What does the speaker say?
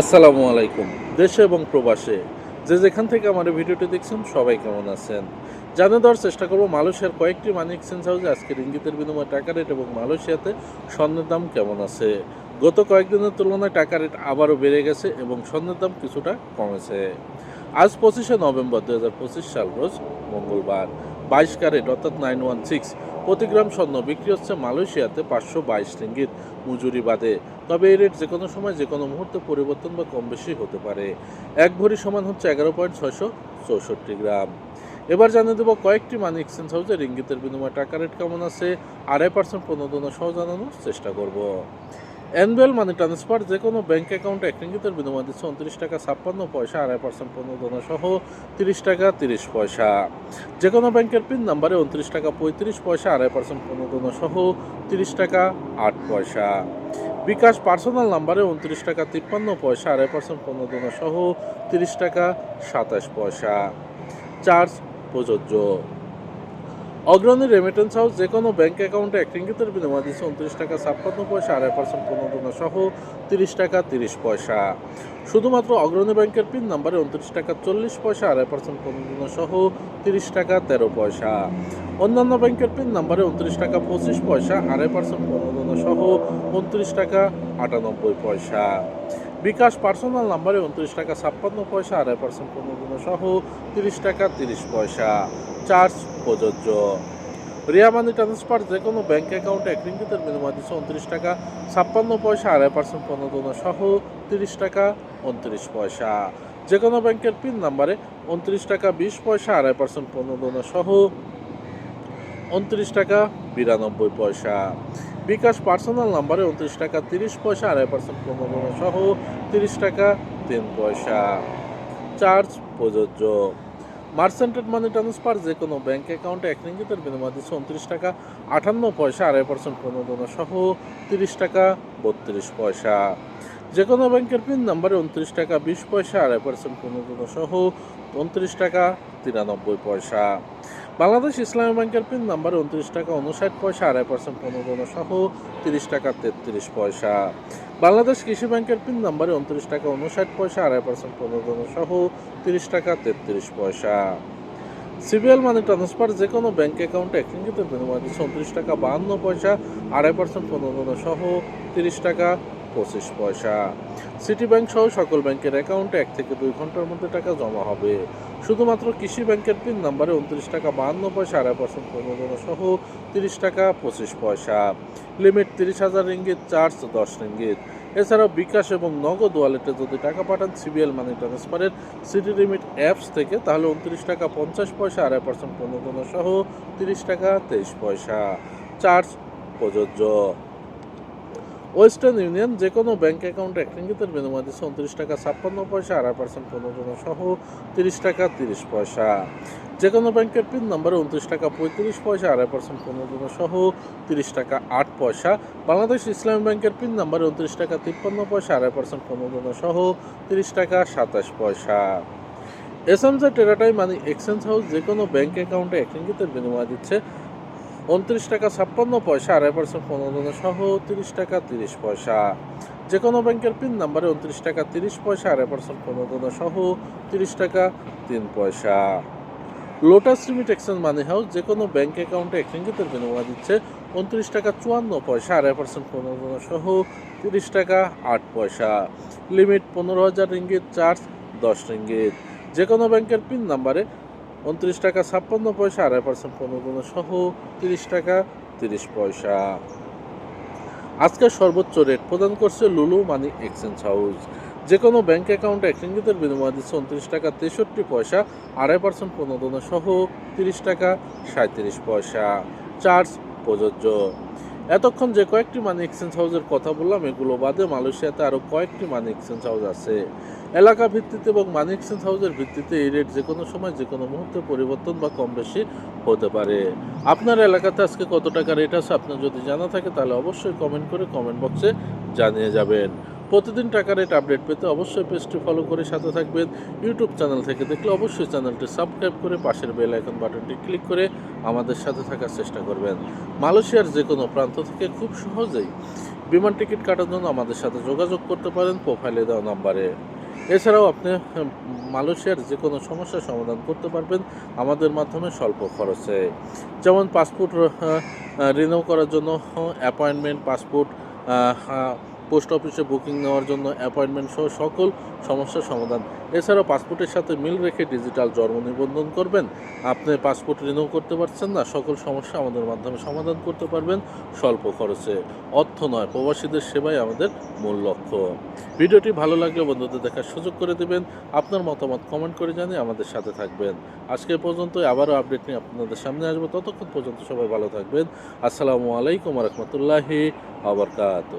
আসসালামু আলাইকুম, দেশে এবং প্রবাসে। যে যেখান থেকে আমার ভিডিওটি দেখছেন, সবাই কেমন আছেন? জানে দেওয়ার চেষ্টা করব, মালয়েশিয়ার কয়েকটি মানি এক্সচেঞ্জ হাউসে আজকের ইঙ্গিতের বিনিময়ে টাকা রেট এবং মালয়েশিয়াতে স্বর্ণের দাম কেমন আছে? গত কয়েকদিনের তুলনায় টাকা রেট আবারও বেড়ে গেছে এবং স্বর্ণের দাম কিছুটা কমেছে। আজ পঁচিশে নভেম্বর দু হাজার পঁচিশ সাল, রোজ মঙ্গলবার। বাইশ ক্যারেট, অর্থাৎ নাইন ওয়ান সিক্স প্রতি গ্রাম স্বর্ণ বিক্রি হচ্ছে মালয়েশিয়াতে পাঁচশো বাইশ রিঙ্গিত মজুরি বাদে তবে এই রেট যে কোনো সময় যে কোনো মুহূর্তে পরিবর্তন বা কম বেশি হতে পারে। এক ভরি সমান হচ্ছে এগারো পয়েন্ট ছয়শো চৌষট্টি গ্রাম। এবার জানিয়ে দেবো কয়েকটি মানি এক্সচেঞ্জ হাউসে রিঙ্গিতের বিনিময়ে টাকা রেট কেমন আছে আড়াই পার্সেন্ট প্রণোদনা সহ জানানোর চেষ্টা করব। অ্যানুয়াল মানি ট্রান্সফার যে কোনো ব্যাঙ্ক অ্যাকাউন্টে এক রিঙ্গিতের বিনিময় দিচ্ছে উনত্রিশ টাকা ছাপ্পান্ন পয়সা আড়াই পার্সেন্ট প্রণোদনা সহ তিরিশ টাকা তিরিশ পয়সা। যে কোনো ব্যাংকের পিন নাম্বারে উনত্রিশ টাকা পঁয়ত্রিশ পয়সা আড়াই পার্সেন্ট প্রণোদনা সহ তিরিশ টাকা আট পয়সা। বিকাশ পার্সোনাল নাম্বারে উনত্রিশ টাকা তিপ্পান্ন পয়সা আড়াই পার্সেন্ট প্রণোদনা সহ তিরিশ টাকা সাতাশ পয়সা। চার্জ প্রযোজ্য। অগ্রণী রেমিটেন্স হাউস যে কোনো ব্যাংক অ্যাকাউন্টে এক রিঙ্গিতের বিনিময় দিচ্ছে উনত্রিশ টাকা ছাপ্পান্ন পয়সা, আড়াই পার্সেন্ট প্রণোদনা সহ তিরিশ টাকা তিরিশ পয়সা। শুধুমাত্র অগ্রণী ব্যাংকের পিন নাম্বারে উনত্রিশ টাকা চল্লিশ পয়সা, আড়াই পার্সেন্ট প্রণোদনা সহ তিরিশ টাকা তেরো পয়সা। অন্যান্য ব্যাংকের পিন নাম্বারে উনত্রিশ টাকা পঁচিশ পয়সা, আড়াই পার্সেন্ট প্রণোদনা সহ উনত্রিশ টাকা আটানব্বই পয়সা। বিকাশ পার্সোনাল নাম্বারে উনত্রিশ টাকা ছাপ্পান্ন পয়সা, আড়াই পার্সেন্ট প্রণোদনা সহ তিরিশ টাকা তিরিশ পয়সা। চার্জ প্রযোজ্য। রিয়া মানি ট্রান্সফার যে কোনো ব্যাঙ্ক অ্যাকাউন্টে এক রিঙ্গিতের বিনিময় দিচ্ছে উনত্রিশ টাকা, ছাপ্পান্ন পয়সা, আড়াই পার্সেন্ট প্রণোদনা সহ তিরিশ টাকা, উনত্রিশ পয়সা। যে কোনো ব্যাংকের পিন নাম্বারে উনত্রিশ টাকা, বিশ পয়সা, আড়াই পার্সেন্ট প্রণোদনা সহ উনত্রিশ টাকা, বিরানব্বই পয়সা। বিকাশ পার্সোনাল নাম্বারে উনত্রিশ টাকা, তিরিশ পয়সা, আড়াই পার্সেন্ট প্রণোদনা সহ তিরিশ টাকা, তিন পয়সা। চার্জ প্রযোজ্য। মার্সেন্টেড মানি ট্রান্সফার যে কোনো ব্যাঙ্ক অ্যাকাউন্টে এক রিঙ্গিতের বিনিময় দিচ্ছে উনত্রিশ টাকা, আটান্ন পয়সা, আড়াই পার্সেন্ট প্রণোদনা সহ তিরিশ টাকা, বত্রিশ পয়সা। যে কোনো ব্যাংকের পিন নাম্বারে উনত্রিশ টাকা, বিশ পয়সা, আড়াই পার্সেন্ট প্রণোদনা সহ উনত্রিশ টাকা, তিরানব্বই পয়সা। বাংলাদেশ ইসলামী ব্যাংকের পিন নাম্বারে উনত্রিশ টাকা উনষাট পয়সা, আড়াই পার্সেন্ট প্রণোদনা সহ তিরিশ টাকা তেত্রিশ পয়সা। বাংলাদেশ কৃষি ব্যাংকের পিন নাম্বারে উনত্রিশ টাকা উনষাট পয়সা, আড়াই পার্সেন্ট প্রণোদনা সহ তিরিশ টাকা তেত্রিশ পয়সা। সিবিএল মানি ট্রান্সফার যে কোনো ব্যাংক অ্যাকাউন্টে এক রিঙ্গিতের বিনিময় দিচ্ছে উনত্রিশ টাকা বাহান্ন পয়সা, আড়াই পার্সেন্ট প্রণোদনা সহ তিরিশ টাকা পঁচিশ পয়সা। সিটি ব্যাংক সহ সকল ব্যাংকের অ্যাকাউন্টে এক থেকে দুই ঘণ্টার মধ্যে টাকা জমা হবে। শুধুমাত্র কৃষি ব্যাংকের পিন নাম্বারে উনত্রিশ টাকা বাহান্ন পয়সা, আড়াই পার্সেন্ট প্রণোদনা সহ তিরিশ টাকা পঁচিশ পয়সা। লিমিট তিরিশ হাজার রিঙ্গিত চার্জ দশ রিঙ্গিত এছাড়াও বিকাশ এবং নগদ ওয়ালেটে যদি টাকা পাঠান সিবিএল মানি ট্রান্সফারের সিটি লিমিট অ্যাপস থেকে, তাহলে উনত্রিশ টাকা পঞ্চাশ পয়সা, আড়াই পার্সেন্ট প্রণোদনা সহ তিরিশ টাকা তেইশ পয়সা। চার্জ প্রযোজ্য। ওয়েস্টার্ন ইউনিয়ন যে কোনো ব্যাংক অ্যাকাউন্টে এক রিঙ্গিতের বিনিময় দিচ্ছে উনত্রিশ টাকা ছাপ্পান্ন পয়সা আড়াই পার্সেন্ট প্রণোদনা সহ তিরিশ টাকা তিরিশ পয়সা। যে কোনো ব্যাংকের পিন নম্বরে উনত্রিশ টাকা পঁয়ত্রিশ পয়সা আড়াই পার্সেন্ট প্রণোদনা সহ তিরিশ টাকা আট পয়সা। বাংলাদেশ ইসলামী ব্যাংকের পিন নম্বরে উনত্রিশ টাকা তিপ্পান্ন পয়সা আড়াই পার্সেন্ট প্রণোদনা সহ তিরিশ টাকা সাতাশ পয়সা। এসএমজে টেরাটাই মানি এক্সচেঞ্জ হাউস যে কোনো ব্যাংক অ্যাকাউন্টে এক রিঙ্গিতের বিনিময় দিচ্ছে উনত্রিশ টাকা ছাপ্পান্ন পয়সা, আড়াই পার্সেন্ট প্রণোদনা সহ তিরিশ টাকা তিরিশ পয়সা। যে কোনো ব্যাংকের পিন নাম্বারে উনত্রিশ টাকা তিরিশ পয়সা, আড়াই পার্সেন্ট প্রণোদনা সহ তিরিশ টাকা তিন পয়সা। Lotus limit exchange money house যে কোনো ব্যাংক অ্যাকাউন্টে এক রিঙ্গিতের বিনিময় দিচ্ছে উনত্রিশ টাকা চুয়ান্ন পয়সা, আড়াই পার্সেন্ট প্রণোদনা সহ তিরিশ টাকা আট পয়সা। লিমিট পনেরো হাজার রিঙ্গিত, চার্জ দশ রিঙ্গিত। যে কোনো ব্যাংকের পিন নাম্বারে উনত্রিশ টাকা ছাপ্পান্ন পয়সা, আড়াই পার্সেন্ট প্রণোদনা সহ তিরিশ টাকা তিরিশ পয়সা। আজকে সর্বোচ্চ রেট প্রদান করছে লুলু মানি এক্সচেঞ্জ হাউস। যে কোনো ব্যাঙ্ক অ্যাকাউন্টে এক বিনিময় দিচ্ছে উনত্রিশ টাকা তেষট্টি পয়সা, আড়াই পার্সেন্ট প্রণোদনা সহ তিরিশ টাকা সাঁত্রিশ পয়সা। চার্জ প্রযোজ্য। এতক্ষণ যে কয়েকটি মানি এক্সচেঞ্জ হাউসের কথা বললাম, এগুলো বাদে মালয়েশিয়াতে আরও কয়েকটি মানি এক্সচেঞ্জ হাউস আছে। এলাকা ভিত্তিতে এবং মানি এক্সচেঞ্জ হাউসের ভিত্তিতে এই রেট যে কোনো সময়, যে কোনো মুহূর্তে পরিবর্তন বা কম বেশি হতে পারে। আপনার এলাকাতে আজকে কত টাকা রেট আছে, আপনার যদি জানা থাকে, তাহলে অবশ্যই কমেন্ট করে কমেন্ট বক্সে জানিয়ে যাবেন। প্রতিদিন টাকা রেট আপডেট পেতে অবশ্যই পেজটি ফলো করে সাথে থাকবেন। ইউটিউব চ্যানেল থেকে দেখলে অবশ্যই চ্যানেলটি সাবস্ক্রাইব করে পাশের বেল আইকন বাটনটি ক্লিক করে আমাদের সাথে থাকার চেষ্টা করবেন। মালয়েশিয়ার যে কোনো প্রান্ত থেকে খুব সহজেই বিমান টিকিট কাটার জন্য আমাদের সাথে যোগাযোগ করতে পারেন প্রোফাইলে দেওয়া নাম্বারে। এছাড়াও আপনি মালয়েশিয়ার যে কোনো সমস্যার সমাধান করতে পারবেন আমাদের মাধ্যমে স্বল্প খরচে। যেমন পাসপোর্ট রিনিউ করার জন্য অ্যাপয়েন্টমেন্ট, পাসপোর্ট পোস্ট অফিসে বুকিং নেওয়ার জন্য অ্যাপয়েন্টমেন্ট সহ সকল সমস্যার সমাধান। এছাড়াও পাসপোর্টের সাথে মিল রেখে ডিজিটাল জন্ম নিবন্ধন করবেন। আপনি পাসপোর্ট রিনিউ করতে পারছেন না, সকল সমস্যা আমাদের মাধ্যমে সমাধান করতে পারবেন স্বল্প খরচে। অর্থ নয়, প্রবাসীদের সেবাই আমাদের মূল লক্ষ্য। ভিডিওটি ভালো লাগলে বন্ধুদের দেখার সুযোগ করে দেবেন। আপনার মতামত কমেন্ট করে জানিয়ে আমাদের সাথে থাকবেন। আজকে পর্যন্ত আবারও আপডেট নিয়ে আপনাদের সামনে আসব। ততক্ষণ পর্যন্ত সবাই ভালো থাকবেন। আসসালামু আলাইকুম রহমতুল্লাহি আবরকাত